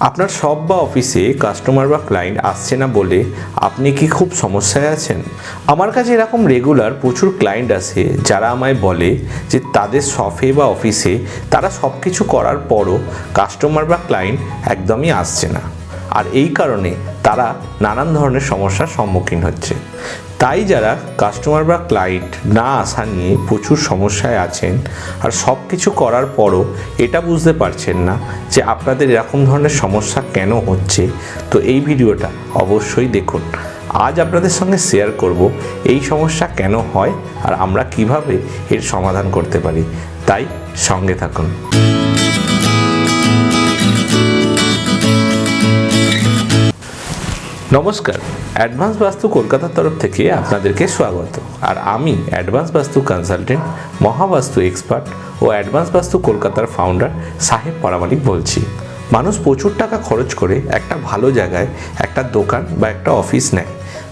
আপনার সব বা অফিসে কাস্টমার বা ক্লায়েন্ট আসছে না বলে আপনি কি খুব সমস্যায় আছেন? আমার কাছে এরকম রেগুলার প্রচুর ক্লায়েন্ট আছে যারা আমায় বলে যে তাদের শফে বা অফিসে তারা সব কিছু করার পরও কাস্টমার বা ক্লায়েন্ট একদমই আসছে না। আর এই কারণে তারা নানান ধরনের সমস্যার সম্মুখীন হচ্ছে। তাই যারা কাস্টমার বা ক্লায়েন্ট না আসা নিয়ে প্রচুর সমস্যায় আছেন আর সব কিছু করার পরও এটা বুঝতে পারছেন না যে আপনাদের এরকম ধরনের সমস্যা কেন হচ্ছে, তো এই ভিডিওটা অবশ্যই দেখুন। আজ আপনাদের সঙ্গে শেয়ার করব এই সমস্যা কেন হয় আর আমরা কীভাবে এর সমাধান করতে পারি। তাই সঙ্গে থাকুন। নমস্কার। অ্যাডভান্স বাস্তু কলকাতার তরফ থেকে আপনাদেরকে স্বাগত। আর আমি advance vastu consultant, Mahavastu expert ও অ্যাডভান্স বাস্তু কলকাতার ফাউন্ডার সাহেব পারামালিক বলছি। মানুষ প্রচুর টাকা খরচ করে একটা ভালো জায়গায় একটা দোকান বা একটা অফিস নেয়।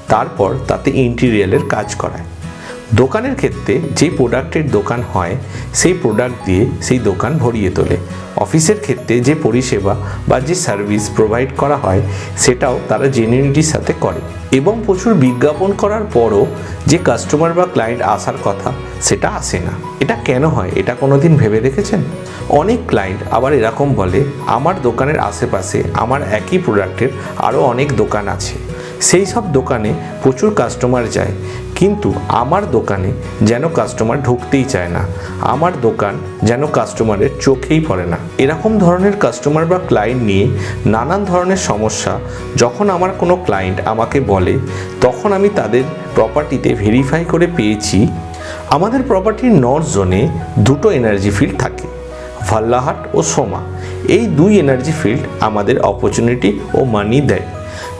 তারপর তাতে ইন্টিরিয়ালের কাজ করায়। দোকানের ক্ষেত্রে যে প্রোডাক্টের দোকান হয়, সেই প্রোডাক্ট দিয়ে সেই দোকান ভরিয়ে তোলে। অফিসের ক্ষেত্রে যে পরিষেবা বা যে সার্ভিস প্রোভাইড করা হয়, সেটাও তারা জেনুইনিটির সাথে করে এবং প্রচুর বিজ্ঞাপন করার পরও যে কাস্টমার বা ক্লায়েন্ট আসার কথা, সেটা আসে না। এটা কেন হয়? এটা কোনোদিন ভেবে দেখেছেন? অনেক ক্লায়েন্ট আবার এরকম বলে, আমার দোকানের আশেপাশে আমার একই প্রোডাক্টের আরও অনেক দোকান আছে। সেই সব দোকানে প্রচুর কাস্টমার যায়। কিন্তু আমার দোকানে যেন কাস্টমার ঢুকতেই চায় না। আমার দোকান যেন কাস্টমারের চোখেই পড়ে না। এরকম ধরনের কাস্টমার বা ক্লায়েন্ট নিয়ে নানান ধরনের সমস্যা যখন আমার কোনো ক্লায়েন্ট আমাকে বলে, তখন আমি তাদের প্রপার্টিতে ভেরিফাই করে পেয়েছি। আমাদের প্রপার্টির নর্থ জোনে দুটো এনার্জি ফিল্ড থাকে ভাল্লাহাট ও সোমা এই দুই এনার্জি ফিল্ড আমাদের অপরচুনিটি ও মানি দেয়।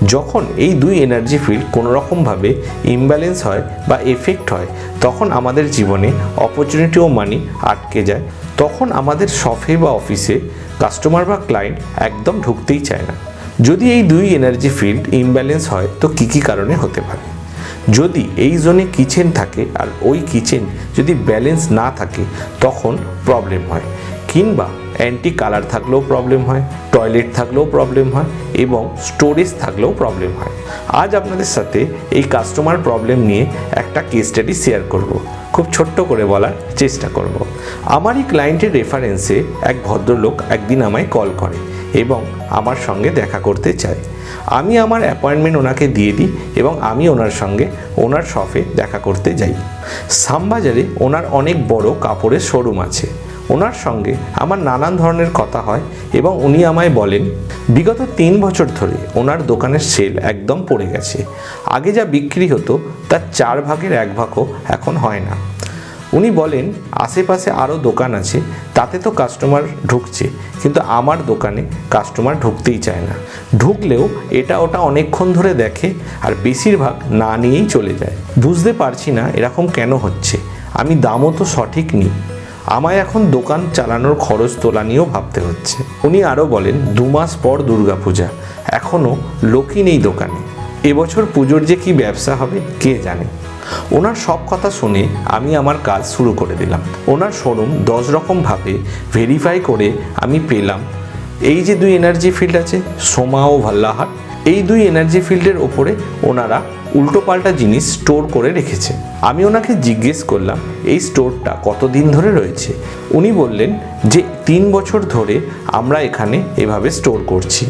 যখন এই দুই এনার্জি ফিল্ড কোনো রকমভাবে ইমব্যালেন্স হয় বা এফেক্ট হয়, তখন আমাদের জীবনে অপরচুনিটি ও মানি আটকে যায়। তখন আমাদের শফে বা অফিসে কাস্টমার বা ক্লায়েন্ট একদম ঢুকতেই চায় না। যদি এই দুই এনার্জি ফিল্ড ইমব্যালেন্স হয়, তো কী কী কারণে হতে পারে? যদি এই জোনে কিচেন থাকে আর ওই কিচেন যদি ব্যালেন্স না থাকে, তখন প্রবলেম হয়। কিংবা অ্যান্টি কালার থাকলেও প্রবলেম হয় টয়লেট থাকলেও প্রবলেম হয় এবং স্টোরেজ থাকলেও প্রবলেম হয়। আজ আপনাদের সাথে এই কাস্টমার প্রবলেম নিয়ে একটা কেস স্টাডি শেয়ার করব। খুব ছোট্ট করে বলার চেষ্টা করব। আমারই ক্লায়েন্টের রেফারেন্সে এক ভদ্রলোক একদিন আমায় কল করে এবং আমার সঙ্গে দেখা করতে চায়। আমি আমার অ্যাপয়েন্টমেন্ট ওনাকে দিয়ে দিই এবং আমি ওনার সঙ্গে ওনার শপে দেখা করতে যাই। সামবাজারে ওনার অনেক বড় কাপড়ের শোরুম আছে। ওনার সঙ্গে আমার নানান ধরনের কথা হয় এবং উনি আমায় বলেন, বিগত তিন বছর ধরে ওনার দোকানের সেল একদম পড়ে গেছে। আগে যা বিক্রি হতো, তার চার ভাগের এক ভাগও এখন হয় না। উনি বলেন, আশেপাশে আরও দোকান আছে, তাতে তো কাস্টমার ঢুকছে, কিন্তু আমার দোকানে কাস্টমার ঢুকতেই চায় না। ঢুকলেও এটা ওটা অনেকক্ষণ ধরে দেখে আর বেশিরভাগ না নিয়েই চলে যায়। বুঝতে পারছি না এরকম কেন হচ্ছে। আমি দামও তো সঠিক নিই। আমায় এখন দোকান চালানোর খরচ তোলা নিয়েও ভাবতে হচ্ছে। উনি আরও বলেন, দু মাস পর দুর্গাপূজা। এখনও লোকই নেই দোকানে। এবছর পুজোর যে কি ব্যবসা হবে, কে জানে? ওনার সব কথা শুনে আমি আমার কাজ শুরু করে দিলাম। ওনার শোরুম দশ রকমভাবে ভেরিফাই করে আমি পেলাম। এই যে দুই এনার্জি ফিল্ড আছে, সোমা ও ভাল্লাহাট এই দুই এনার্জি ফিল্ডের ওপরে ওনারা উল্টোপাল্টা জিনিস স্টোর করে রেখেছে। আমি ওনাকে জিজ্ঞেস করলাম, এই স্টোরটা কতদিন ধরে রয়েছে? উনি বললেন যে, তিন বছর ধরে আমরা এখানে এভাবে স্টোর করছি।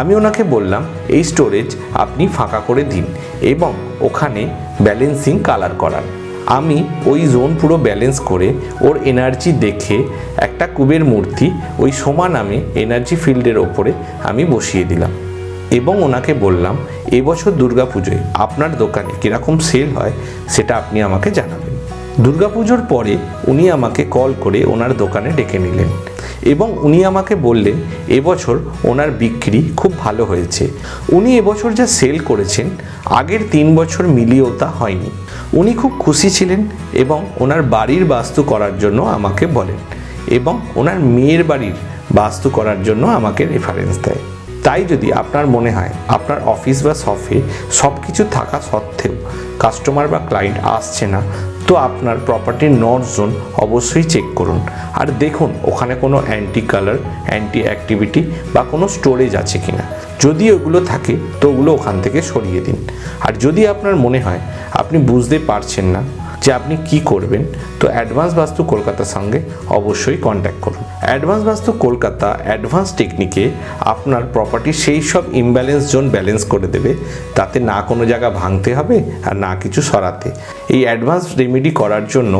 আমি ওনাকে বললাম, এই স্টোরেজ আপনি ফাঁকা করে দিন এবং ওখানে ব্যালেন্সিং কালার করান। আমি ওই জোন পুরো ব্যালেন্স করে ওর এনার্জি দেখে একটা কুবের মূর্তি ওই সোমা নামে এনার্জি ফিল্ডের ওপরে আমি বসিয়ে দিলাম। এবং ওনাকে বললাম এবছর দুর্গাপুজোয় আপনার দোকানে কীরকম সেল হয় সেটা আপনি আমাকে জানাবেন। দুর্গাপুজোর পরে উনি আমাকে কল করে ওনার দোকানে ডেকে নিলেন এবং উনি আমাকে বললেন এবছর ওনার বিক্রি খুব ভালো হয়েছে। উনি এবছর যা সেল করেছেন, আগের তিন বছর মিলিয়েও তা হয়নি। উনি খুব খুশি ছিলেন এবং ওনার বাড়ির বাস্তু করার জন্য আমাকে বলেন এবং ওনার মেয়ের বাড়ির বাস্তু করার জন্য আমাকে রেফারেন্স দেয়। তাই যদি আপনার মনে হয় আপনার অফিস বা শপে সব কিছু থাকা সত্ত্বেও কাস্টমার বা ক্লায়েন্ট আসছে না, তো আপনার প্রপার্টির নর্থ জোন অবশ্যই চেক করুন। আর দেখুন, ওখানে কোনো অ্যান্টি কালার অ্যান্টি অ্যাক্টিভিটি বা কোনো স্টোরেজ আছে কিনা। যদি ওগুলো থাকে, তো ওগুলো ওখান থেকে সরিয়ে দিন। আর যদি আপনার মনে হয় আপনি বুঝতে পারছেন না যে আপনি কি করবেন, তো অ্যাডভান্স বাস্তু কলকাতার সঙ্গে অবশ্যই কন্ট্যাক্ট করুন। অ্যাডভান্স বাস্তু কলকাতা অ্যাডভান্স টেকনিকে আপনার প্রপার্টি সেই সব ইমব্যালেন্স জোন ব্যালেন্স করে দেবে, তাতে না কোনো জায়গা ভাঙতে হবে আর না কিছু সরাতে। এই অ্যাডভান্স রেমেডি করার জন্য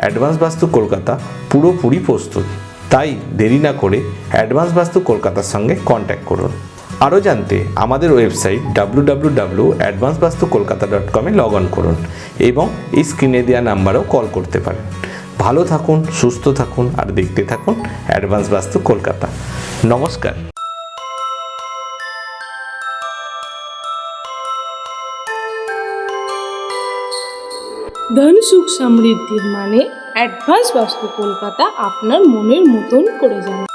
অ্যাডভান্স বাস্তু কলকাতা পুরোপুরি প্রস্তুত। তাই দেরি না করে অ্যাডভান্স বাস্তু কলকাতার সঙ্গে কন্ট্যাক্ট করুন। আরও জানতে আমাদের website W W W advance vastu Kolkata dot কমে লগ অন করুন এবং এই স্ক্রিনে দেওয়া নাম্বারেও কল করতে পারেন। ভালো থাকুন, সুস্থ থাকুন, আর দেখতে থাকুন অ্যাডভান্স বাস্তু কলকাতা নমস্কার। ধন, সুখ, সমৃদ্ধির মানে অ্যাডভান্স বাস্তু কলকাতা আপনার মনের মতন করে যান।